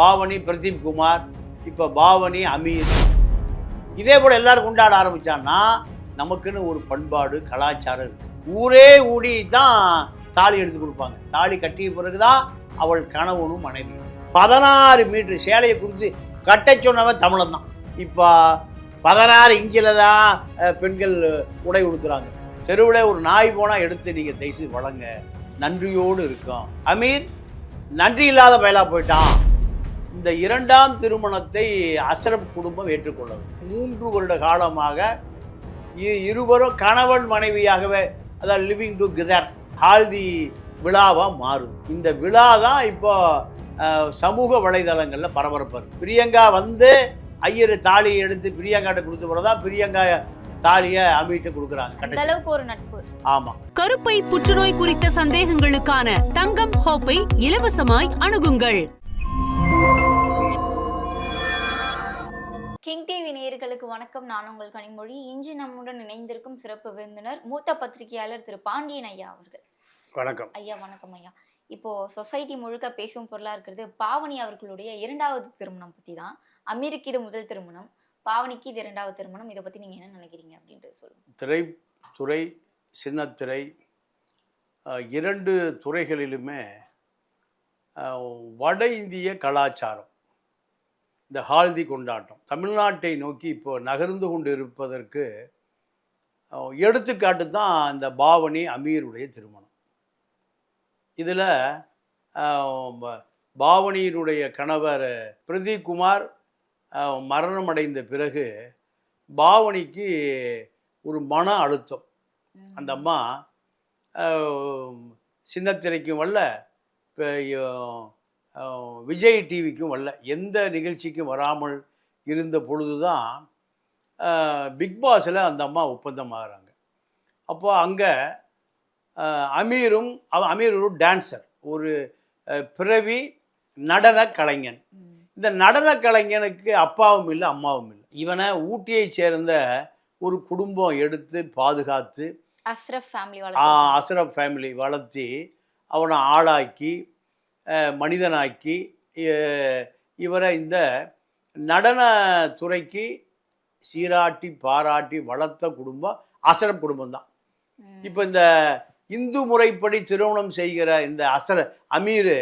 பாவனி பிரதீப் குமார் இப்போ பாவனி அமீர். இதே போல் எல்லாரும் கொண்டாட ஆரம்பிச்சான்னா நமக்குன்னு ஒரு பண்பாடு கலாச்சாரம் இருக்குது ஊரே ஊடி தான் தாலி எடுத்து கொடுப்பாங்க. தாலி கட்டிய பிறகுதான் அவள் கணவனும் மனைவி. பதினாறு மீட்டர் சேலையை குறித்து கட்ட சொன்னவன் தமிழன் தான். இப்போ பதினாறு இன்ச்சில் தான் பெண்கள் உடை உடுத்துறாங்க. தெருவில் ஒரு நாய் போனால் எடுத்து நீங்கள் தைச்சு வழங்க நன்றியோடு இருக்கும். அமீர் நன்றி இல்லாத பயலாக போயிட்டான். இந்த இரண்டாம் திருமணத்தை அசரப் குடும்பம் ஏற்றுக்கொள்ளவில்லை மூன்று வருட காலமாக இ- இருவரும் கணவன் மனைவியாகவே அதாவது லிவிங் டு கிதர் ஹால்தி விழாவாக மாறுது. இந்த விழா தான் இப்போ சமூக வலைதளங்களில் பரபரப்பாக இருக்கு பிரியங்கா வந்து ஐயர் தாலியை எடுத்து பிரியங்காட்ட கொடுத்த தான் பிரியங்கா தாலியை அமிட்டு கொடுக்குறாங்க. அந்த கட்ட அளவுக்கு ஒரு நட்பு. ஆமாம் கருப்பை புற்றுநோய் குறித்த சந்தேகங்களுக்கான தங்கம் ஹோப்பை இலவசமாய் அணுகுங்கள். கிங் டிவி நேயர்களுக்கு வணக்கம். நான் உங்கள் கனிமொழி. இன்று நம்முடன் இணைந்திருக்கும் சிறப்பு விருந்தினர் மூத்த பத்திரிகையாளர் திரு பாண்டியன் ஐயா அவர்கள். வணக்கம். ஐயா வணக்கம் ஐயா. இப்போ சொசைட்டி முழுக்க பேசும் பொருளா இருக்கிறது பாவனி அவர்களுடைய இரண்டாவது திருமணம் பத்தி தான் அமீருக்கு இது முதல் திருமணம் பாவனிக்கு இது இரண்டாவது திருமணம். இதை பத்தி நீங்க என்ன நினைக்கிறீங்க அப்படின்ட்டு சொல்லுங்க. திரைத்துறை சின்னத்திரை இரண்டு துறைகளிலுமே வட இந்திய கலாச்சாரம். இந்த ஹால்தி கொண்டாட்டம். தமிழ்நாட்டை நோக்கி இப்போ நகர்ந்து கொண்டு இருப்பதற்கு எடுத்துக்காட்டு தான் இந்த பாவனி அமீருடைய திருமணம். இதில் பாவனியினுடைய கணவர் பிரதீப் குமார் மரணமடைந்த பிறகு பாவனிக்கு ஒரு மன அழுத்தம். அந்த அம்மா சின்னத்திரைக்கும் வரல இப்போ விஜய் டிவிக்கும் வரல. எந்த நிகழ்ச்சிக்கும் வராமல் இருந்த பொழுது தான் பிக் பாஸில் அந்த அம்மா ஒப்பந்தம் ஆகிறாங்க. அப்போ அங்கே அமீரும் அமீர் ஒரு டான்சர் ஒரு பிறவி நடன கலைஞன். இந்த நடன கலைஞனுக்கு அப்பாவும் இல்லை அம்மாவும் இல்லை. இவனை ஊட்டியைச் சேர்ந்த ஒரு குடும்பம் எடுத்து பாதுகாத்து அஸ்ரப் ஃபேமிலி அஸ்ரப் ஃபேமிலி வளர்த்தி அவனை ஆளாக்கி மனிதனாக்கி இவரை இந்த நடன துறைக்கு சீராட்டி பாராட்டி வளர்த்த குடும்பம் அசரப் குடும்பம் தான். இப்போ இந்த இந்து முறைப்படி திருமணம் செய்கிற இந்த அசர அமீர்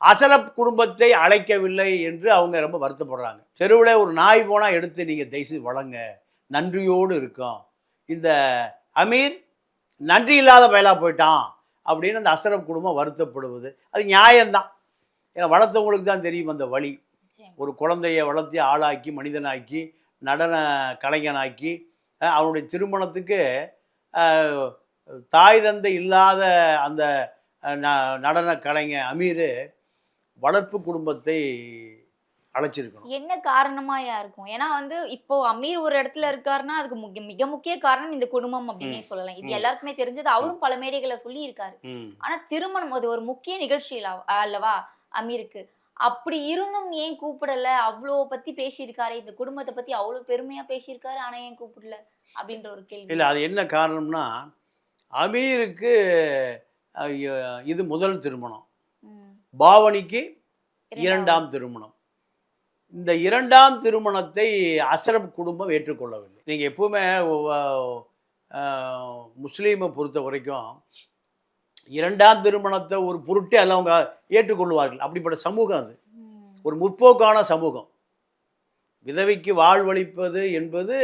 அசரப் குடும்பத்தை அழைக்கவில்லை என்று அவங்க ரொம்ப வருத்தப்படுறாங்க. தெருவில் ஒரு நாய் போனால் எடுத்து நீங்கள் தைச்சு வழங்க நன்றியோடு இருக்கும். இந்த அமீர் நன்றி இல்லாத பயலா போயிட்டான். அப்படின்னு அந்த அசரப் குடும்பம் வருத்தப்படுவது. அது நியாயம்தான். ஏன்னா வளர்த்தவங்களுக்கு தான் தெரியும் அந்த வழி. ஒரு குழந்தைய வளர்த்தி ஆளாக்கி மனிதனாக்கி நடன கலைஞனாக்கி அவனுடைய திருமணத்துக்கு தாய் தந்தை இல்லாத அந்த நடன கலைஞர் அமீர் வளர்ப்பு குடும்பத்தை அழைச்சிருக்கணும். என்ன காரணமாயா இருக்கும் ஏன்னா வந்து இப்போ அமீர் ஒரு இடத்துல இருக்காருன்னா அதுக்கு முக்கிய மிக முக்கிய காரணம் இந்த குடும்பம் அப்படின்னே சொல்லலாம். இது. எல்லாருக்குமே தெரிஞ்சது. அவரும் பல மேடைகளை சொல்லி இருக்காரு. ஆனா திருமணம் அது ஒரு முக்கிய நிகழ்ச்சி அல்லவா அமீருக்கு? அப்படி இருந்தும் ஏன் கூப்பிடல? அவ்வளோ பத்தி பேசியிருக்காரு. இந்த குடும்பத்தை பத்தி அவ்வளவு பெருமையா பேசியிருக்காரு ஆனா ஏன் கூப்பிடல? அப்படின்ற ஒரு கேள்வி. இல்லை அது என்ன காரணம்னா அமீருக்கு இது முதல் திருமணம். பாவனிக்கு. இரண்டாம் திருமணம். இந்த இரண்டாம் திருமணத்தை அசரப் குடும்பம் ஏற்றுக்கொள்ளவில்லை. நீங்கள் எப்பவுமே முஸ்லீமை பொறுத்த வரைக்கும் இரண்டாம் திருமணத்தை ஒரு பொருட்டே அல்ல அவங்க ஏற்றுக்கொள்வார்கள். அப்படிப்பட்ட சமூகம் அது. ஒரு முற்போக்கான சமூகம். விதவைக்கு வாழ்வளிப்பது என்பது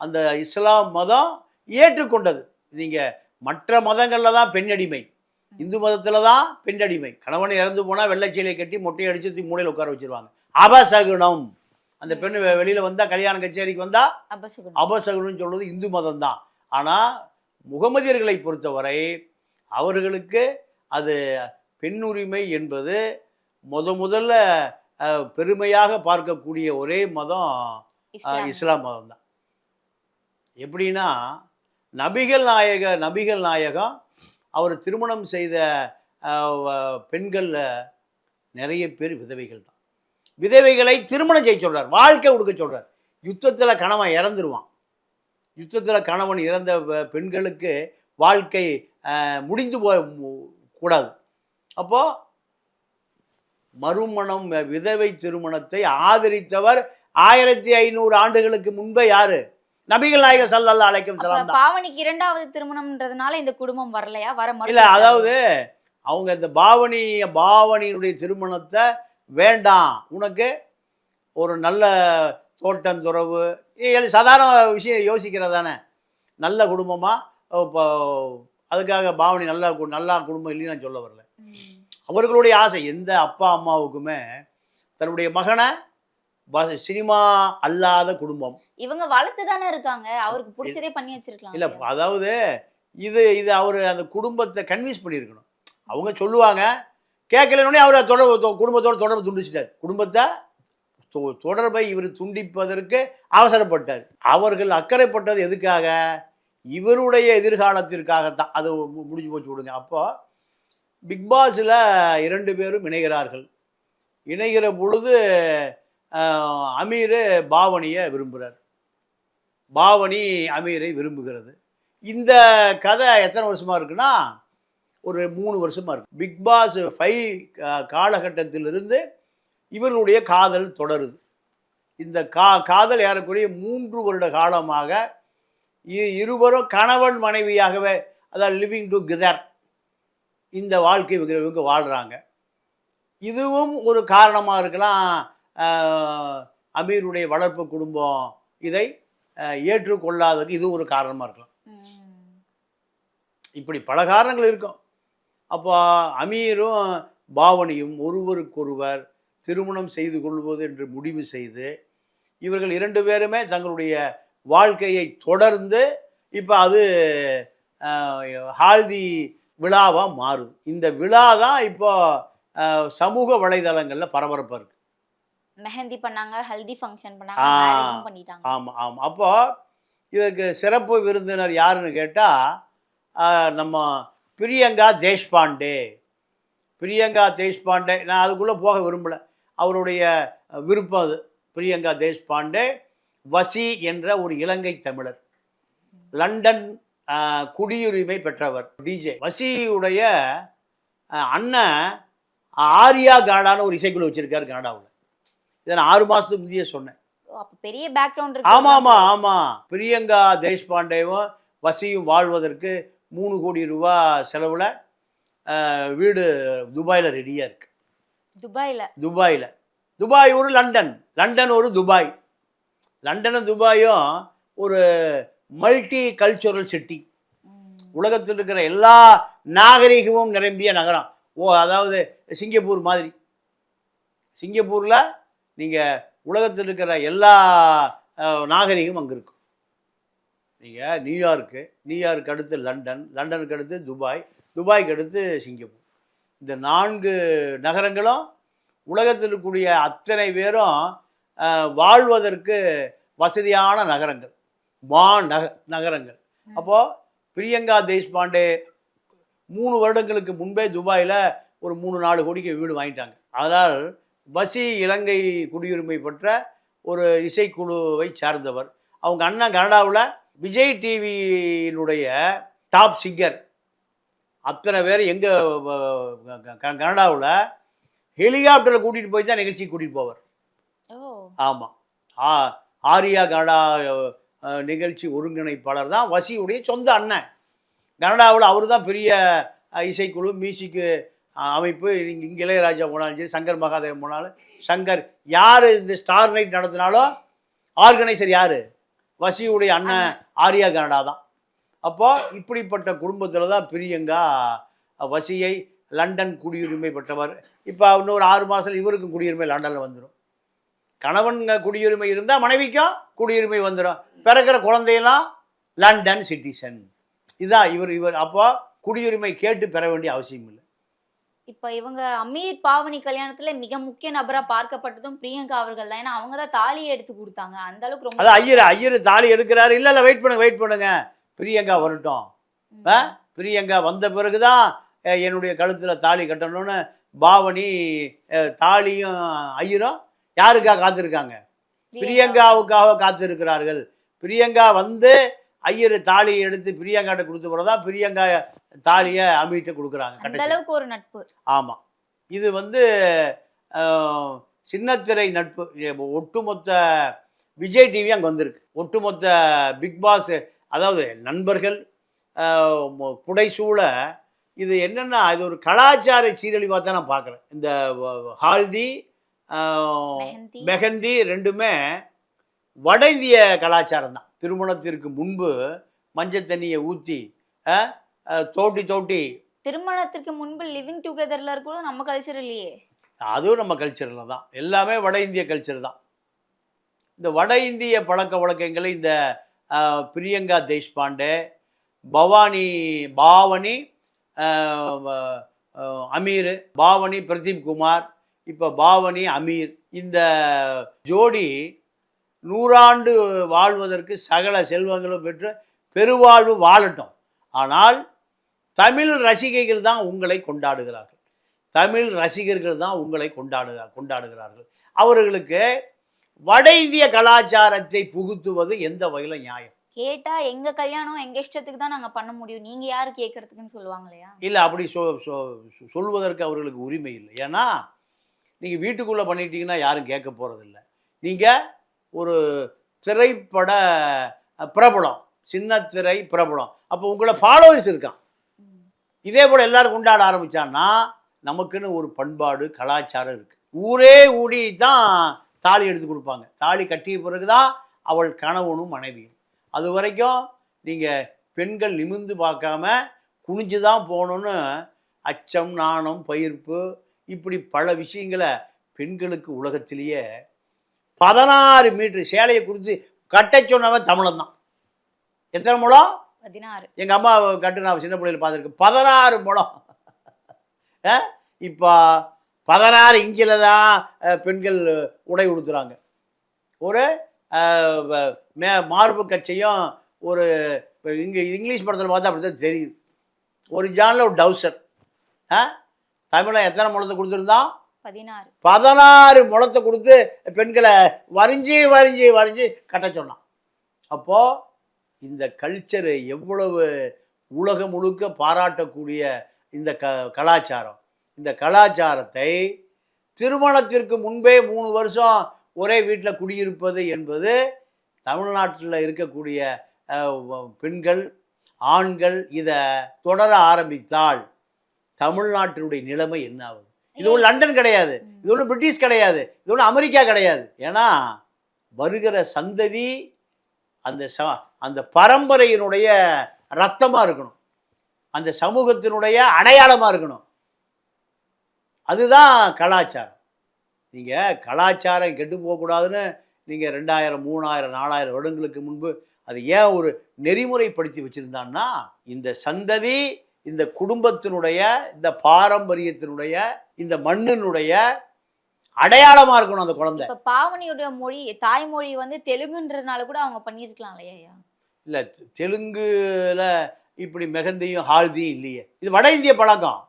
அந்த இஸ்லாம் மதம் ஏற்றுக்கொண்டது. நீங்கள் மற்ற மதங்களில் தான் பெண்ணடிமை. இந்து மதத்தில் தான் பெண்ணடிமை. கணவன் இறந்து போனால் வெள்ளைச்சீலை கட்டி மொட்டையை அடித்து மூலையில் உட்கார வச்சிருவாங்க. அபசகுணம். அந்த பெண்ணு வெ- வெளியில வந்தா கல்யாண கச்சேரிக்கு வந்தா அபசகுணம். சொல்றது இந்து மதம் தான் ஆனால் முகமதியர்களை பொறுத்தவரை அவர்களுக்கு அது பெண்ணுரிமை என்பது முத முதல்ல பெருமையாக பார்க்கக்கூடிய ஒரே மதம் இஸ்லாம். மதம் தான் எப்படின்னா நபிகள் நாயக நபிகள் நாயகம் அவர் திருமணம் செய்த பெண்கள்ல நிறைய பேர் விதவைகள் தான் விதவைகளை திருமணம் செய்ய சொல்றார் வாழ்க்கை கொடுக்க சொல்றார். யுத்தத்துல கணவன் இறந்துருவான். யுத்தத்துல கணவன் இறந்த பெண்களுக்கு வாழ்க்கை முடிந்து போக கூடாது. அப்போ மறுமணம் விதவை திருமணத்தை ஆதரித்தவர் ஆயிரத்தி ஐநூறு ஆண்டுகளுக்கு முன்பே யாரு? நபிகள் அலைஹி அப்ப வஸல்லம் தான். பாவனிக்கு இரண்டாவது திருமணம்ன்றதுனால இந்த குடும்பம் வரலையா? வர இல்ல. அதாவது அவங்க இந்த பாவனி பாவனியினுடைய திருமணத்தை வேண்டாம். உனக்கு ஒரு நல்ல தோட்டம் துறவு. சாதாரண விஷயம் யோசிக்கிறதானே நல்ல குடும்பமா? இப்போ அதுக்காக பாவனி நல்ல நல்லா குடும்பம் இல்லைன்னு நான் சொல்ல வரல. அவர்களுடைய ஆசை எந்த அப்பா அம்மாவுக்குமே தன்னுடைய மகனை சினிமா அல்லாத குடும்பம். இவங்க வளர்த்து தானே இருக்காங்க. அவருக்கு பிடிச்சதே பண்ணி வச்சிருக்கலாம் இல்ல? அதாவது இது இது அவர் அந்த குடும்பத்தை கன்வின்ஸ் பண்ணியிருக்கணும். அவங்க சொல்லுவாங்க கேட்கலனே அவர் தொடர்பு தொ- குடும்பத்தோட தொடர்பு துண்டிச்சிட்டார். குடும்பத்தை தொ- தொடர்பை இவர் துண்டிப்பதற்கு அவசரப்பட்டார். அவர்கள் அக்கறைப்பட்டது எதுக்காக? இவருடைய எதிர்காலத்திற்காகத்தான். அது முடிஞ்சு போச்சு விடுங்க. அப்போ பிக் பாஸில் இரண்டு பேரும் இணைகிறார்கள். இணைகிற பொழுது அமீர் பாவனியை விரும்புகிறார் பாவனி அமீரை விரும்புகிறது. இந்த கதை எத்தனை வருஷமாக இருக்குன்னா ஒரு மூணு வருஷமா இருக்கு. பிக் பாஸ் ஃபைவ் காலகட்டத்திலிருந்து இவர்களுடைய காதல் தொடருது. இந்த கா காதல் ஏறக்குறைய மூன்று வருட காலமாக இருவரும் கணவன் மனைவியாகவே அதாவது லிவிங் டு கிதர் இந்த வாழ்க்கை இவங்க இவங்க வாழ்கிறாங்க இதுவும் ஒரு காரணமாக இருக்கலாம். அமீருடைய வளர்ப்பு குடும்பம் இதை ஏற்றுக்கொள்ளாததுக்கு இது ஒரு காரணமாக இருக்கலாம். இப்படி பல காரணங்கள் இருக்கும். அப்போ அமீரும் பாவனியும் ஒருவருக்கொருவர் திருமணம் செய்து கொள்வது என்று முடிவு செய்து இவர்கள் இரண்டு பேருமே தங்களுடைய வாழ்க்கையை தொடர்ந்து இப்போ அது ஹால்தி விழாவாக மாறுது. இந்த விழா தான் இப்போ சமூக வலைதளங்களில் பரபரப்பாக இருக்கு. மெஹந்தி பண்ணாங்க ஹல்தி ஃபங்க்ஷன் பண்ணாங்க பண்ணிட்டாங்க. ஆமாம் ஆமாம் அப்போ இதற்கு சிறப்பு விருந்தினர் யாருன்னு கேட்டால் நம்ம பிரியங்கா தேஷ்பாண்டே. பிரியங்கா தேஷ்பாண்டே நான் அதுக்குள்ளே போக விரும்பலை. அவருடைய விருப்பம் அது. பிரியங்கா தேஷ்பாண்டே வசி என்ற ஒரு இலங்கை தமிழர். லண்டன் குடியுரிமை பெற்றவர் டிஜே வசியுடைய அண்ணன் ஆரியா காடான ஒரு இசைக்குழு வச்சிருக்காரு கனடாவில். இதை நான் ஆறு மாதத்துக்கு முந்தைய சொன்னேன். பெரிய பேக்ரவுண்ட் ஆமா ஆமா ஆமா. பிரியங்கா தேஷ்பாண்டேவும் வசியும் வாழ்வதற்கு மூணு கோடி ரூபா செலவுல வீடு துபாயில் ரெடியா இருக்கு. துபாயில? துபாயில். துபாய் ஒரு லண்டன். லண்டன் ஒரு துபாய். லண்டனும் துபாயும் ஒரு மல்டி கல்ச்சுரல் சிட்டி. உலகத்தில் இருக்கிற எல்லா நாகரிகமும் நிரம்பிய நகரம். ஓ அதாவது சிங்கப்பூர் மாதிரி. சிங்கப்பூரில் நீங்கள் உலகத்தில் இருக்கிற எல்லா நாகரிகமும் அங்கே இருக்கும் நீங்கள் நியூயார்க்கு நியூயார்க்கு அடுத்து லண்டன் லண்டனுக்கு அடுத்து துபாய் துபாய்க்கு அடுத்து சிங்கப்பூர். இந்த நான்கு நகரங்களும் உலகத்தில் இருக்கக்கூடிய அத்தனை பேரும் வாழ்வதற்கு வசதியான நகரங்கள். மா நக நகரங்கள். அப்போது பிரியங்கா தேஷ்பாண்டே மூணு வருடங்களுக்கு முன்பே துபாயில் ஒரு மூணு நாலு கோடிக்கு வீடு வாங்கிட்டாங்க. அதனால் பசி இலங்கை குடியுரிமை பெற்ற ஒரு இசைக்குழுவை சார்ந்தவர். அவங்க அண்ணன் கனடாவில் விஜய் டிவியினுடைய டாப் சிங்கர். அத்தனை பேர் எங்கே கனடாவில் ஹெலிகாப்டரில் கூட்டிகிட்டு போய் தான் நிகழ்ச்சிக்கு கூட்டிகிட்டு போவார். ஆமாம் ஆ ஆரியா கனடா நிகழ்ச்சி ஒருங்கிணைப்பாளர் தான் வசியுடைய சொந்த அண்ணன். கனடாவில் அவர் தான் பெரிய இசைக்குழு மியூசிக்கு அமைப்பு. இங்கே இங்கே இளையராஜா போனாலும் சரி சங்கர் மகாதேவன் போனாலும் சங்கர் யார் இந்த ஸ்டார் நைட் நடத்தினாலும் ஆர்கனைசர் யார்? வசியுடைய அண்ணன். ஆரியா கனடா தான். அப்போது இப்படிப்பட்ட குடும்பத்தில் தான் பிரியங்கா வசியை லண்டன் குடியுரிமை பெற்றவர். இப்போ இன்னொரு ஆறு மாதம் இவருக்கும் குடியுரிமை லண்டனில் வந்துடும் கணவன் குடியுரிமை இருந்தால் மனைவிக்கும் குடியுரிமை வந்துடும் பிறக்கிற குழந்தையெல்லாம் லண்டன் சிட்டிசன். இதுதான் இவர் இவர். அப்போ குடியுரிமை கேட்டு பெற வேண்டிய அவசியம் இல்லை இப்ப இவங்க அமீர் பாவனி கல்யாணத்துல மிக முக்கிய நபரா பார்க்கப்பட்டதும் பிரியங்கா அவர்கள் தான். ஏன்னா அவங்க தான் தாலியை எடுத்து கொடுத்தாங்க. அந்த அளவுக்கு ரொம்ப அது ஐயர் ஐயர் தாலி எடுக்கிறாரு. இல்லை இல்லை வெயிட் பண்ணுங்க வெயிட் பண்ணுங்க. பிரியங்கா வரட்டும்? பிரியங்கா வந்த பிறகுதான் என்னுடைய கழுத்தில் தாலி கட்டணும்னு பாவனி தாலியும் ஐயரும் யாருக்காக காத்திருக்காங்க? பிரியங்காவுக்காக காத்திருக்கிறார்கள். பிரியங்கா வந்து ஐயர் தாலியை எடுத்து பிரியங்காட்ட கொடுத்த பிறகுதான் பிரியங்கா தாலியை அமிட்ட கொடுக்குறாங்க அளவுக்கு ஒரு நட்பு. ஆமாம் இது வந்து சின்னத்திரை நட்பு. ஒட்டுமொத்த விஜய் டிவி அங்கே வந்திருக்கு. ஒட்டுமொத்த பிக் பாஸ் அதாவது நண்பர்கள் புடைசூழ இது என்னென்னா இது ஒரு கலாச்சார சீரழிவாக தான் நான் பார்க்குறேன் இந்த ஹால்தி மெஹந்தி ரெண்டுமே வட இந்திய கலாச்சாரம் தான். திருமணத்திற்கு முன்பு மஞ்சள் தண்ணியை ஊற்றி தோட்டி தோட்டி. திருமணத்திற்கு முன்பு லிவிங் டுகெதர்ல கூட நம்ம கல்ச்சர் இல்லையே. அதுவும் நம்ம கல்ச்சரில் தான். எல்லாமே வட இந்திய கல்ச்சர் தான். இந்த வட இந்திய பழக்க வழக்கங்களை இந்த பிரியங்கா தேஷ்பாண்டே பவானி பாவனி அமீர் பாவனி பிரதீப் குமார் இப்போ பாவனி அமீர் இந்த ஜோடி நூறாண்டு வாழ்வதற்கு சகல செல்வங்களும் பெற்று பெருவாழ்வு வாழட்டும். ஆனால் தமிழ் ரசிகைகள் தான் உங்களை கொண்டாடுகிறார்கள். தமிழ் ரசிகர்கள் தான் உங்களை கொண்டாடுகிறார் கொண்டாடுகிறார்கள். அவர்களுக்கு வட இந்திய கலாச்சாரத்தை புகுத்துவது எந்த வகையில் நியாயம்? கேட்டா எங்க கல்யாணம் எங்க இஷ்டத்துக்கு தான் நாங்க பண்ண முடியும். நீங்க யாரு கேக்குறதுக்குன்னு சொல்லுவாங்க இல்லையா? இல்லை அப்படி சொல்வதற்கு அவர்களுக்கு உரிமை இல்லை. ஏன்னா நீங்கள் வீட்டுக்குள்ளே பண்ணிட்டீங்கன்னா யாரும் கேட்க போகிறதில்ல நீங்கள் ஒரு திரைப்பட பிரபலம். சின்ன திரை பிரபலம். அப்போ உங்களை ஃபாலோவர்ஸ் இருக்கான். இதே போல் எல்லாரும் கொண்டாட ஆரம்பிச்சான்னா நமக்குன்னு ஒரு பண்பாடு கலாச்சாரம் இருக்குது ஊரே ஊடி தான் தாலி எடுத்து கொடுப்பாங்க. தாலி கட்டிய பிறகு தான் அவள் கணவனும் மனைவியும். அது வரைக்கும் நீங்கள் பெண்கள் நிமிந்து பார்க்காம குனிஞ்சு தான் போகணுன்னு அச்சம் நாணம் பயிர்ப்பு இப்படி பல விஷயங்களை பெண்களுக்கு உலகத்திலேயே பதினாறு மீட்டர் சேலையை குறித்து கட்ட சொன்னவன் தமிழன் தான் எத்தனை முழம்? பதினாறு. எங்கள் அம்மா கட்டு நான் சின்ன பிள்ளையில பார்த்துருக்கேன் பதினாறு முழம். இப்போ பதினாறு இன்ச்சில் தான் பெண்கள் உடை உடுத்துறாங்க. ஒரு மே மார்பு கச்சையும் ஒரு இங்கே இங்கிலீஷ் படத்தில் பார்த்தா அப்படி தான் தெரியுது. ஒரு ஜானில் ஒரு டவுசர். ஆ? தமிழன் எத்தனை முழத்தை கொடுத்துருந்தான்? பதினாறு. பதினாறு முளத்தை கொடுத்து பெண்களை வரிஞ்சு வரிஞ்சு வரிஞ்சு கட்ட சொன்னான். அப்போது இந்த கல்ச்சரு எவ்வளவு உலகம் முழுக்க பாராட்டக்கூடிய இந்த க கலாச்சாரம். இந்த கலாச்சாரத்தை திருமணத்திற்கு முன்பே மூணு வருஷம் ஒரே வீட்டில் குடியிருப்பது என்பது தமிழ்நாட்டில் இருக்கக்கூடிய பெண்கள் ஆண்கள் இதை தொடர ஆரம்பித்தால் தமிழ்நாட்டினுடைய நிலைமை என்ன ஆகுது இது ஒரு லண்டன் கிடையாது. இது ஒன்றும் பிரிட்டிஷ் கிடையாது. இது ஒன்றும் அமெரிக்கா கிடையாது. ஏன்னா வருகிற சந்ததி அந்த ச அந்த பரம்பரையினுடைய ரத்தமாக இருக்கணும். அந்த சமூகத்தினுடைய அடையாளமாக இருக்கணும். அதுதான் கலாச்சாரம். நீங்கள் கலாச்சாரம் கெட்டு போகக்கூடாதுன்னு நீங்கள் ரெண்டாயிரம் மூணாயிரம் நாலாயிரம் வருடங்களுக்கு முன்பு அது ஏன் ஒரு நெறிமுறைப்படுத்தி வச்சுருந்தான்னா இந்த சந்ததி இந்த குடும்பத்தினுடைய இந்த பாரம்பரியத்தினுடைய இந்த மண்ணினுடைய அடையாளமா இருக்கணும் அந்த குழந்தை. இப்ப பாவனியோட மொழி தாய்மொழி வந்து தெலுங்குன்றதுனால கூட அவங்க பண்ணிருக்கலாம் இல்லையா இல்ல தெலுங்குல இப்படி மெகந்தியும் ஹால்தியும் இல்லையே. இது வட இந்திய பழக்கம்.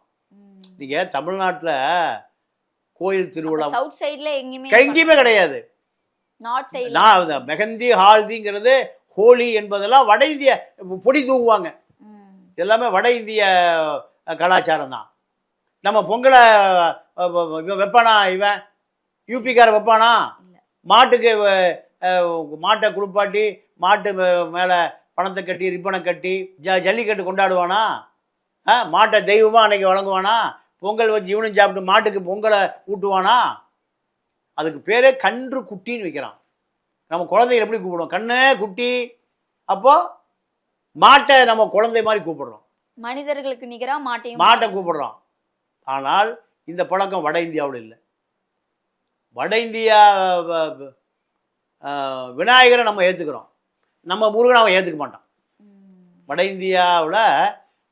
நீங்க தமிழ்நாட்டுல கோயில் திருவிழா சவுத் சைடுல எங்கேயுமே எங்கேயுமே கிடையாது. மெகந்தி ஹால்திங்கிறது ஹோலி என்பதெல்லாம் வட இந்திய பொடி தூங்குவாங்க எல்லாமே வட இந்திய கலாச்சாரம் தான் நம்ம பொங்கலை இவன் வைப்பானா இவன்? யூபிக்கார வைப்பானா. மாட்டுக்கு மாட்டை குளிப்பாட்டி மாட்டு மேலே பணத்தை கட்டி ரிப்பனை கட்டி ஜ ஜல்லிக்கட்டு கொண்டாடுவானா? ஆ மாட்டை தெய்வமாக அன்னைக்கு வழங்குவானா? பொங்கல் வச்சு இவனும் சாப்பிட்டு மாட்டுக்கு பொங்கலை ஊட்டுவானா? அதுக்கு பேரே கன்று குட்டின்னு வைக்கிறான். நம்ம குழந்தைகள் எப்படி கூப்பிடுவோம்? கண்ணு குட்டி. அப்போ மாட்டை நம்ம குழந்தை மாதிரி கூப்பிடுறோம். மனிதர்களுக்கு நிகரா மாட்டையும் மாட்டை கூப்பிடுறோம். ஆனால் இந்த பழக்கம் வட இந்தியாவில் இல்லை. வட இந்தியா விநாயகரை நம்ம ஏற்றுக்கிறோம் நம்ம முருகனை அவன் ஏற்றுக்க மாட்டான். வட இந்தியாவில்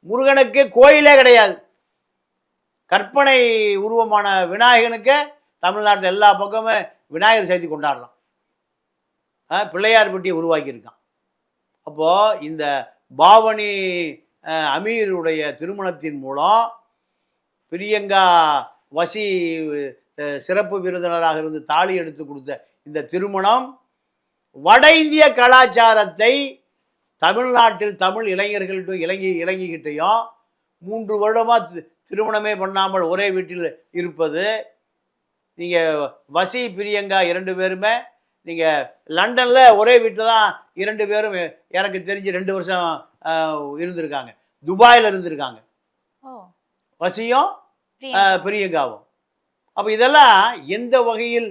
முருகனுக்கு கோயிலே கிடையாது. கற்பனை உருவமான விநாயகனுக்கு தமிழ்நாட்டில் எல்லா பக்கமும் விநாயகர் சதுர்த்தி கொண்டாடுறோம் ஆ, பிள்ளையார் பெட்டியை உருவாக்கியிருக்கான். அப்போது இந்த பாவனி அமீருடைய திருமணத்தின் மூலம் பிரியங்கா வசி சிறப்பு விருந்தினராக இருந்து தாலி எடுத்து கொடுத்த இந்த திருமணம் வட இந்திய கலாச்சாரத்தை தமிழ்நாட்டில் தமிழ் இளைஞர்கள்ட்டும் இலங்கி இலங்கிக்கிட்டையும் மூன்று வருடமாக திருமணமே பண்ணாமல் ஒரே வீட்டில் இருப்பது நீங்கள் வசி பிரியங்கா இரண்டு பேருமே நீங்கள் லண்டனில் ஒரே வீட்டில் தான் இரண்டு பேரும் எனக்கு தெரிஞ்சு ரெண்டு வருஷம் இருந்திருக்காங்க. துபாயில் இருந்திருக்காங்க. வசியும் பிரியங்காவும். அப்போ இதெல்லாம் எந்த வகையில்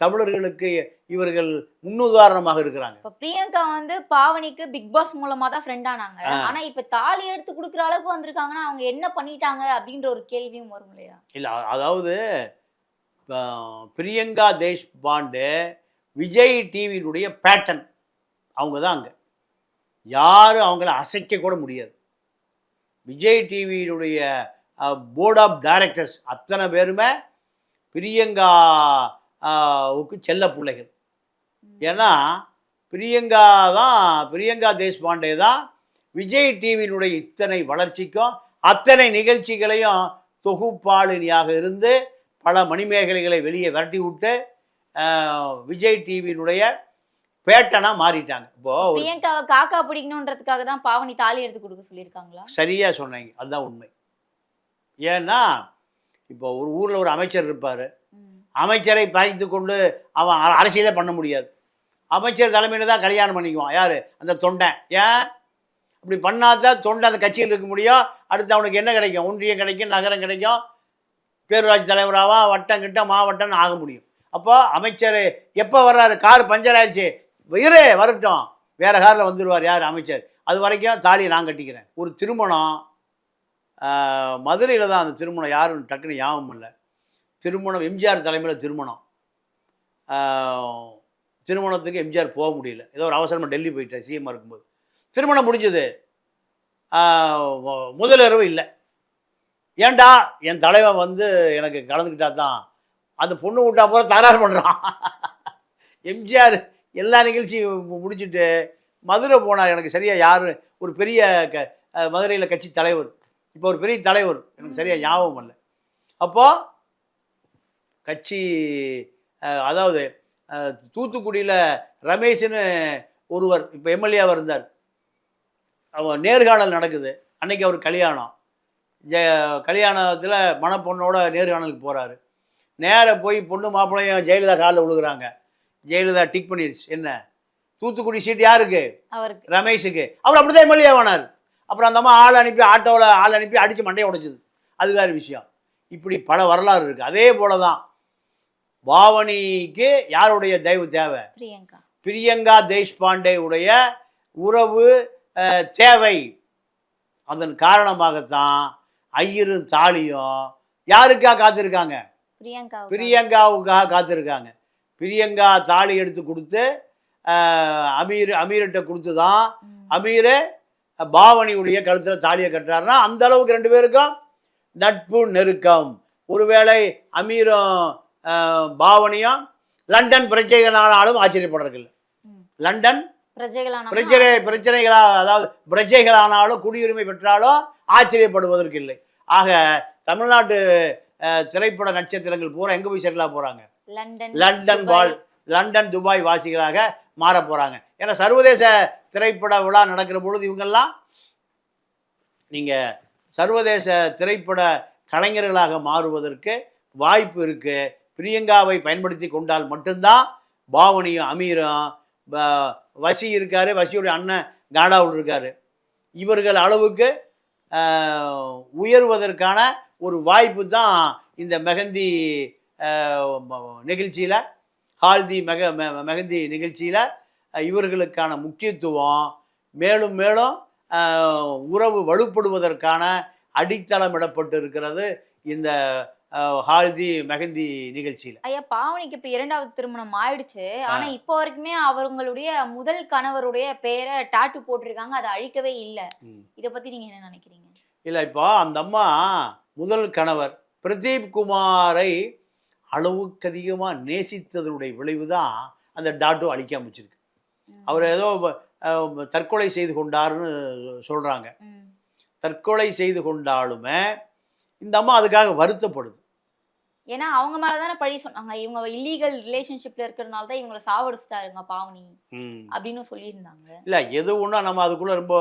தமிழர்களுக்கு இவர்கள் முன்னுதாரணமாக இருக்கிறாங்க? இப்ப பிரியங்கா வந்து பாவனிக்கு பிக் பாஸ் மூலமா தான் ஃப்ரெண்ட் ஆனாங்க. ஆனா இப்ப தாலி எடுத்து குடுக்குற அளவுக்கு வந்திருக்காங்கன்னா அவங்க என்ன பண்ணிட்டாங்க அப்படின்ற ஒரு கேள்வியும் வரும் இல்லையா? இல்லை அதாவது பிரியங்கா தேஷ்பாண்டே விஜய் டிவியினுடைய பேட்டன் அவங்க தான் அங்கே. யாரும் அவங்கள அசைக்க கூட முடியாது. விஜய் டிவியினுடைய போர்ட் ஆஃப் டைரக்டர்ஸ் அத்தனை பேருமே பிரியங்காவுக்கு செல்ல பிள்ளைகள். ஏன்னா பிரியங்கா தான் பிரியங்கா தேஷ்பாண்டே தான் விஜய் டிவியினுடைய இத்தனை வளர்ச்சிக்கும் அத்தனை நிகழ்ச்சிகளையும் தொகுப்பாளினியாக இருந்து பல மணிமேகலைகளை வெளியே விரட்டி விட்டு விஜய் டிவியினுடைய பேட்டனாக மாறிட்டாங்க. இப்போ பிரியங்காவை காக்கா பிடிக்கணுன்றதுக்காக தான் பாவனி தாலி எடுத்து கொடுக்க சொல்லியிருக்காங்களா? சரியாக சொன்னீங்க. அதுதான் உண்மை. ஏன்னா இப்போ ஒரு ஊரில் ஒரு அமைச்சர் இருப்பார். அமைச்சரை பாய்த்து கொண்டு அவன் அரசியலே பண்ண முடியாது. அமைச்சர் தலைமையில் தான் கல்யாணம் பண்ணிக்குவான். யார்? அந்த தொண்டன் ஏன்? அப்படி பண்ணாதான் தொண்டை அந்த கட்சியில் இருக்க முடியும். அடுத்து அவனுக்கு என்ன கிடைக்கும்? ஒன்றியம் கிடைக்கும் நகரம் கிடைக்கும். பேரூராட்சி தலைவராவா வட்டம் கிட்ட மாவட்டம்னு ஆக முடியும். அப்போ அமைச்சர் எப்போ வர்றாரு? கார் பஞ்சர் ஆயிடுச்சு. இரு வரட்டும். வேற காரில் வந்துடுவார் யார்? அமைச்சர். அது வரைக்கும் தாலியை நான் கட்டிக்கிறேன். ஒரு திருமணம் மதுரையில் தான் அந்த திருமணம். யாரும் டக்குன்னு ஞாபகம் இல்லை. திருமணம் எம்ஜிஆர் தலைமையில் திருமணம். திருமணத்துக்கு எம்ஜிஆர் போக முடியல. ஏதோ ஒரு அவசரமாக டெல்லி போயிட்டேன் சிஎம்மாக இருக்கும்போது. திருமணம் முடிஞ்சது. முதலிரவு இல்லை. ஏன்டா? என் தலைவன் வந்து எனக்கு கலந்துக்கிட்டா தான் அந்த பொண்ணு விட்டா போகிற தகராறு பண்ணுறான் எம்ஜிஆர் எல்லா நிகழ்ச்சியும் முடிச்சுட்டு மதுரை போனார். எனக்கு சரியாக யார் ஒரு பெரிய க மதுரையில் கட்சி தலைவர். இப்போ ஒரு பெரிய தலைவர். எனக்கு சரியாக ஞாபகம் இல்லை அப்போது கட்சி அதாவது தூத்துக்குடியில் ரமேஷ்னு ஒருவர் இப்போ எம்எல்ஏவாக இருந்தார். அவன் நேர்காணல் நடக்குது. அன்னைக்கு அவர் கல்யாணம். ஜ கல்யாணத்தில் மணப்பொண்ணோட நேர்காணலுக்கு போகிறாரு நேராக போய் பொண்ணு மாப்பிள்ளையும் ஜெயலலிதா காலில் விழுகுறாங்க ஜெயலலிதா டிக் பண்ணிருச்சு. என்ன? தூத்துக்குடி சீட் யாருக்கு? ரமேஷுக்கு. அவர் அப்படி தான் எம்எல்ஏ ஆனார் அப்புறம் அந்த அம்மா ஆள் அனுப்பி ஆட்டோவில் ஆள் அனுப்பி அடித்து மண்டையை உடைச்சது. அது வேறு விஷயம். இப்படி பல வரலாறு இருக்குது அதே போல தான் பாவனிக்கு யாருடைய தயவு தேவை? பிரியங்கா. பிரியங்கா தேஷ்பாண்டே உடைய உறவு தேவை. அதன் காரணமாகத்தான் ஐயரும் தாலியும் யாருக்காக காத்திருக்காங்க? பிரியங்காவுக்காக. காத்திருக்காங்க. பிரியங்கா தாலி எடுத்து கொடுத்து அமீர் அமீர்கிட்ட கொடுத்து தான் அமீர் பாவனியுடைய கழுத்தில் தாலியை கட்டுறாருன்னா அந்த அளவுக்கு ரெண்டு பேருக்கும் நட்பு நெருக்கம். ஒருவேளை அமீரும் பாவனியும் லண்டன் பிரச்சனைகளானாலும் ஆச்சரியப்படுறதில்லை. லண்டன் பிரச்சனை பிரச்சனைகளா அதாவது பிரஜைகளானாலும் குடியுரிமை பெற்றாலும் ஆச்சரியப்படுவதற்கு இல்லை. ஆக தமிழ்நாட்டு திரைப்பட நட்சத்திரங்கள் பூரா எங்கே போய் செட்டிலாக போகிறாங்க லண்டன். வாழ் லண்டன் துபாய் வாசிகளாக மாற போகிறாங்க ஏன்னா சர்வதேச திரைப்பட விழா நடக்கிற பொழுது இவங்கெல்லாம் நீங்கள் சர்வதேச திரைப்பட கலைஞர்களாக மாறுவதற்கு வாய்ப்பு இருக்கு. பிரியங்காவை பயன்படுத்தி கொண்டால் மட்டும்தான் பாவனியும் அமீரும் வசி இருக்காரு வசியுடைய அண்ணன் காடாவுல் இருக்காரு. இவர்கள் அளவுக்கு ஆஹ், உயர்வதற்கான ஒரு வாய்ப்பு தான் இந்த மெகந்தி நிகழ்ச்சியில் ஹால்தி மெக மெ- மெகந்தி நிகழ்ச்சியில் இவர்களுக்கான முக்கியத்துவம் மேலும் மேலும் உறவு வலுப்படுவதற்கான அடித்தளம் இடப்பட்டு இருக்கிறது இந்த ஹால்தி மெகந்தி நிகழ்ச்சியில். ஐயா பாவனிக்கு இப்ப இரண்டாவது திருமணம் ஆயிடுச்சு. ஆனா இப்போ வரைக்குமே அவங்களுடைய முதல் கணவருடைய பேரை டாட்டு போட்டிருக்காங்க. அதை அழிக்கவே இல்ல. இத பத்தி நீங்க என்ன நினைக்கிறீங்க? இல்லை இப்போ அந்த அம்மா முதல் கணவர் பிரதீப் குமாரை அளவுக்கு அதிகமாக நேசித்ததனுடைய விளைவு தான் அந்த டாட்டு அழிக்காம வச்சிருக்கு ம். அவர் ஏதோ தற்கொலை செய்து கொண்டாருன்னு சொல்கிறாங்க. தற்கொலை செய்து கொண்டாலுமே இந்த அம்மா அதுக்காக வருத்தப்படுது. ஏன்னா அவங்க மேலதானே பழி சொன்னாங்க. இவங்க இல்லீகல் ரிலேஷன்ஷிப்ல இருக்கிறதுனால தான் இவங்களை சாவடிச்சிட்டாருங்க பாவனி அப்படின்னு சொல்லியிருந்தாங்க. இல்லை எது ஒன்றா நம்ம அதுக்குள்ளே ரொம்ப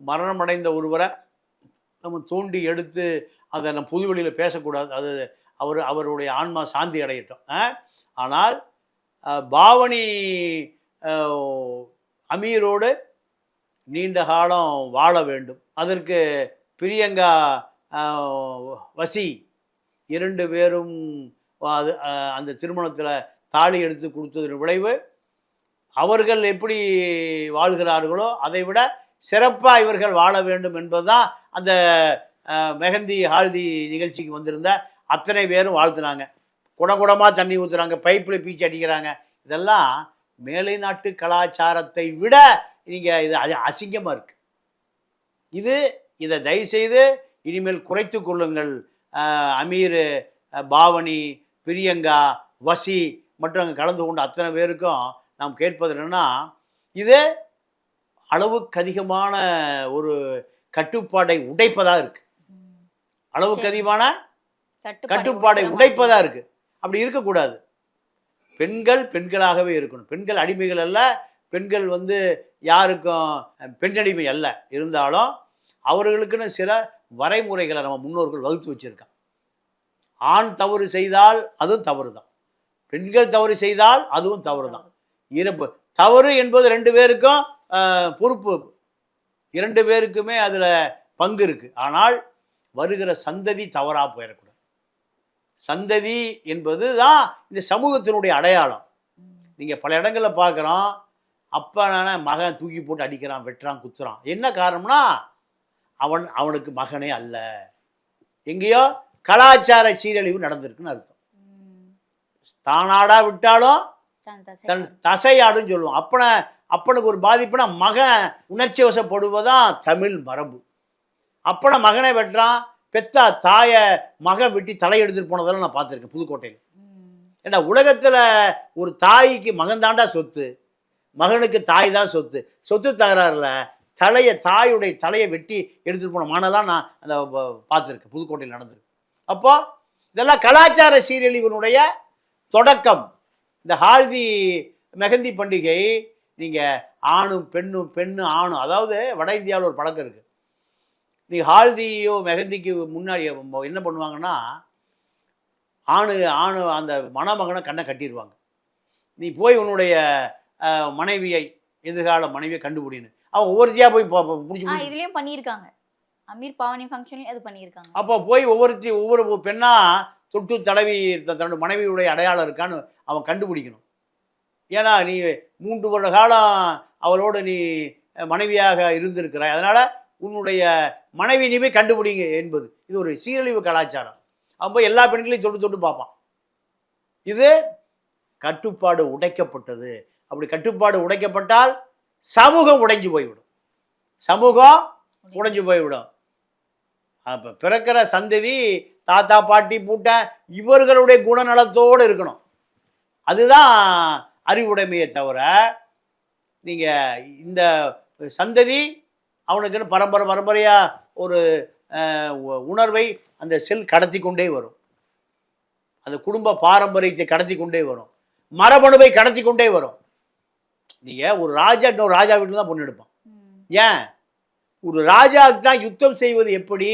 மரணம் அடைந்த ஒருவரை நம்ம தூண்டி எடுத்து அதை நம்ம புதுவெளியில் பேசக்கூடாது. அது அவர் அவருடைய ஆன்மா சாந்தி அடையட்டும். ஆனால் பாவனி அமீரோடு நீண்ட காலம் வாழ வேண்டும். அதற்கு பிரியங்கா வசி இரண்டு பேரும் அது அந்த திருமணத்தில் தாலி எடுத்து கொடுத்ததன் விளைவு அவர்கள் எப்படி வாழ்கிறார்களோ அதை விட சிறப்பாக இவர்கள் வாழ வேண்டும் என்பதுதான் அந்த மெஹந்தி ஹால்தி நிகழ்ச்சிக்கு வந்திருந்த அத்தனை பேரும் வாழ்த்துனாங்க குடகுடமாக தண்ணி ஊற்றுறாங்க பைப்பில் பீச்சு அடிக்கிறாங்க. இதெல்லாம் மேலை நாட்டு கலாச்சாரத்தை விட நீங்கள் இது அது அசிங்கமாக இருக்குது இது இதை தயவுசெய்து இனிமேல் குறைத்து கொள்ளுங்கள். அமீர் பாவனி பிரியங்கா வசி மற்றும் அங்கே கலந்து கொண்ட அத்தனை பேருக்கும் நாம் கேட்பது என்னென்னா இது அளவுக்கு அதிகமான ஒரு கட்டுப்பாடை உடைப்பதா இருக்கு. அளவுக்கு. அதிகமான கட்டுப்பாடை உடைப்பதா இருக்கு. அப்படி இருக்கக்கூடாது. பெண்கள் பெண்களாகவே இருக்கணும். பெண்கள் அடிமைகள் அல்ல. பெண்கள் வந்து யாருக்கும் பெண்ணடிமை அல்ல. இருந்தாலும் அவர்களுக்குன்னு சில வரைமுறைகளை நம்ம முன்னோர்கள் வகுத்து வச்சிருக்கான் ஆண் தவறு செய்தால் அதுவும் தவறு தான் பெண்கள் தவறு செய்தால் அதுவும் தவறு. தான் இறப்பு. தவறு என்பது ரெண்டு பேருக்கும் பொறுப்பு. இரண்டு பேருக்குமே அதில் பங்கு இருக்கு. ஆனால் வருகிற சந்ததி தவறா போயிடக்கூடாது. சந்ததி என்பது தான் இந்த சமூகத்தினுடைய அடையாளம். நீங்கள் பல இடங்களில் பார்க்குறோம் அப்பனான மகன் தூக்கி போட்டு அடிக்கிறான் வெட்டுறான் குத்துறான். என்ன காரணம்னா அவன் அவனுக்கு மகனே அல்ல. எங்கேயோ கலாச்சார சீரழிவு நடந்திருக்குன்னு அர்த்தம். தானாடா விட்டாலும் தன் தசையாடுன்னு சொல்லுவோம். அப்பனை அப்பனுக்கு ஒரு பாதிப்புனா மகன் உணர்ச்சி வசப்படுவதான் தமிழ் மரபு. அப்பனை மகனை வெட்டுறான் பெத்தா தாயை மகன் வெட்டி தலை போனதெல்லாம் நான் பார்த்துருக்கேன் புதுக்கோட்டையில். ஏன்னா உலகத்தில் ஒரு தாய்க்கு மகன் தாண்டா சொத்து. மகனுக்கு தாய் தான் சொத்து. சொத்து தகராறுல தலையை தாயுடைய தலையை வெட்டி எடுத்துகிட்டு போன மானெல்லாம் நான் அந்த பார்த்துருக்கேன் புதுக்கோட்டையில் நடந்திருக்கு. அப்போ இதெல்லாம் கலாச்சார சீரழிவினுடைய தொடக்கம். இந்த ஹால்தி மெஹந்தி பண்டிகை நீங்கள் ஆணும் பெண்ணும் பெண்ணு ஆணும் அதாவது வட இந்தியாவில் ஒரு பழக்கம் இருக்குது நீ ஹால்தியோ மெஹந்திக்கு முன்னாடி என்ன பண்ணுவாங்கன்னா ஆணு ஆணு அந்த மணமகனை கண்ணை கட்டிடுவாங்க நீ போய் உன்னுடைய மனைவியை எதிர்கால மனைவியை கண்டுபிடின்னு. அவன் ஒவ்வொருத்தியாக போய் பிடிச்சி இதுலயும் பண்ணியிருக்காங்க. அமீர் பாவனி ஃபங்க்ஷன்லயும் அது பண்ணியிருக்காங்க. அப்போ போய் ஒவ்வொருத்தி ஒவ்வொரு பெண்ணா தொட்டு தடவி தன்னோட மனைவியுடைய அடையாளம் இருக்கான்னு அவன் கண்டுபிடிக்கணும். ஏன்னா நீ மூன்று வருட காலம் அவளோடு நீ மனைவியாக இருந்திருக்கிறாய். அதனால் உன்னுடைய மனைவி நீ கண்டுபிடிங்க என்பது. இது ஒரு சீரழிவு கலாச்சாரம். அவன் போய் எல்லா பெண்களையும் தொட்டு தொட்டு பார்ப்பான். இது கட்டுப்பாடு உடைக்கப்பட்டது. அப்படி கட்டுப்பாடு உடைக்கப்பட்டால் சமூகம் உடைஞ்சு போய்விடும். சமூகம் உடைஞ்சு போய்விடும். அப்போ பிறக்கிற சந்ததி தாத்தா பாட்டி பூட்டை இவர்களுடைய குணநலத்தோடு இருக்கணும். அதுதான் அறிவுடைமையை தவிர நீங்கள் இந்த சந்ததி அவனுக்குன்னு பரம்பரை பரம்பரையாக ஒரு உணர்வை அந்த செல் கடத்தி கொண்டே வரும். அந்த குடும்ப பாரம்பரியத்தை கடத்தி கொண்டே வரும். மரபணுவை கடத்தி கொண்டே வரும். நீங்கள் ஒரு ராஜா இன்னொரு ராஜா வீட்டில் தான் பொண்ணு எடுப்பான். ஏன்? ஒரு ராஜாவுக்கு தான் யுத்தம் செய்வது எப்படி?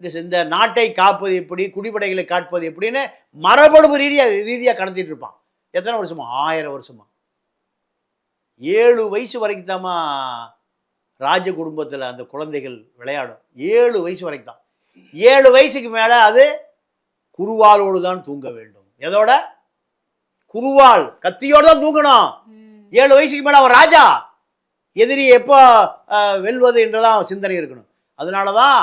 இந்த இந்த நாட்டை காப்பது எப்படி? குடிப்படைகளை காப்பது எப்படின்னு மரபணு ரீதியாக ரீதியாக கடத்திட்டு இருப்பான். எத்தனை வருஷமா? ஆயிரம் வருஷமா. ஏழு வயசு வரைக்கும் தாம்மா ராஜ குடும்பத்தில் அந்த குழந்தைகள் விளையாடும். ஏழு வயசு வரைக்கும் தான் ஏழு வயசுக்கு மேலே அது குருவாலோடு தான் தூங்க வேண்டும். எதோட? குருவால். கத்தியோடு தான் தூங்கணும். ஏழு வயசுக்கு மேலே அவன் ராஜா. எதிரி எப்போ வெல்வது என்றதான் சிந்தனை இருக்கணும். அதனால தான்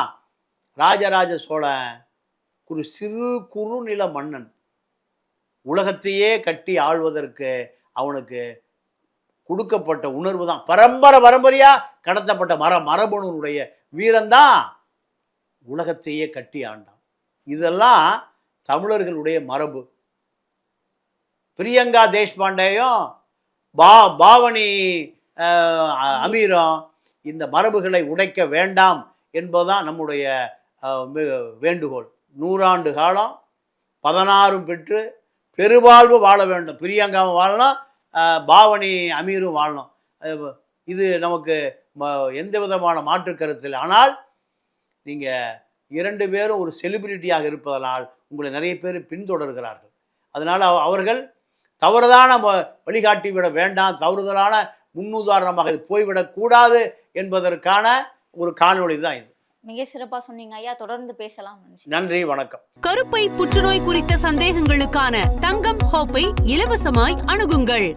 ராஜராஜ சோழன் ஒரு சிறு குறுநில மன்னன் உலகத்தையே கட்டி ஆள்வதற்கு அவனுக்கு கொடுக்கப்பட்ட உணர்வு தான் பரம்பரை பரம்பரையாக கடத்தப்பட்ட மர மரபணுனுடைய வீரம்தான் உலகத்தையே கட்டி ஆண்டான். இதெல்லாம் தமிழர்களுடைய மரபு. பிரியங்கா தேஷ்பாண்டேயும் பா பாவனி அமீரம் அ- இந்த மரபுகளை உடைக்க வேண்டாம் என்பதுதான் நம்முடைய வேண்டுகோள். நூறாண்டு காலம் பதினாறும் பெற்று பெருவாழ்வு வாழ வேண்டும். பிரியங்காவும் வாழணும் பாவனி அமீரும் வாழணும் இது நமக்கு ம- எந்த விதமான மாற்று கருத்தில். ஆனால் நீங்கள் இரண்டு பேரும் ஒரு செலிபிரிட்டியாக இருப்பதனால் உங்களை நிறைய பேர் பின்தொடர்கிறார்கள். அதனால் அவர்கள் தவறுதான வ- வழிகாட்டி விட வேண்டாம் தவறுதலான முன்னுதாரணமாக இது போய்விடக்கூடாது என்பதற்கான ஒரு காணொளி தான் இது. மிக சிறப்பா சொன்னீங்க ஐயா. தொடர்ந்து பேசலாம். நன்றி. நன்றி வணக்கம். கருப்பை புற்றுநோய் குறித்த சந்தேகங்களுக்கான தங்கம் ஹோப்பை இலவசமாய் அணுகுங்கள்.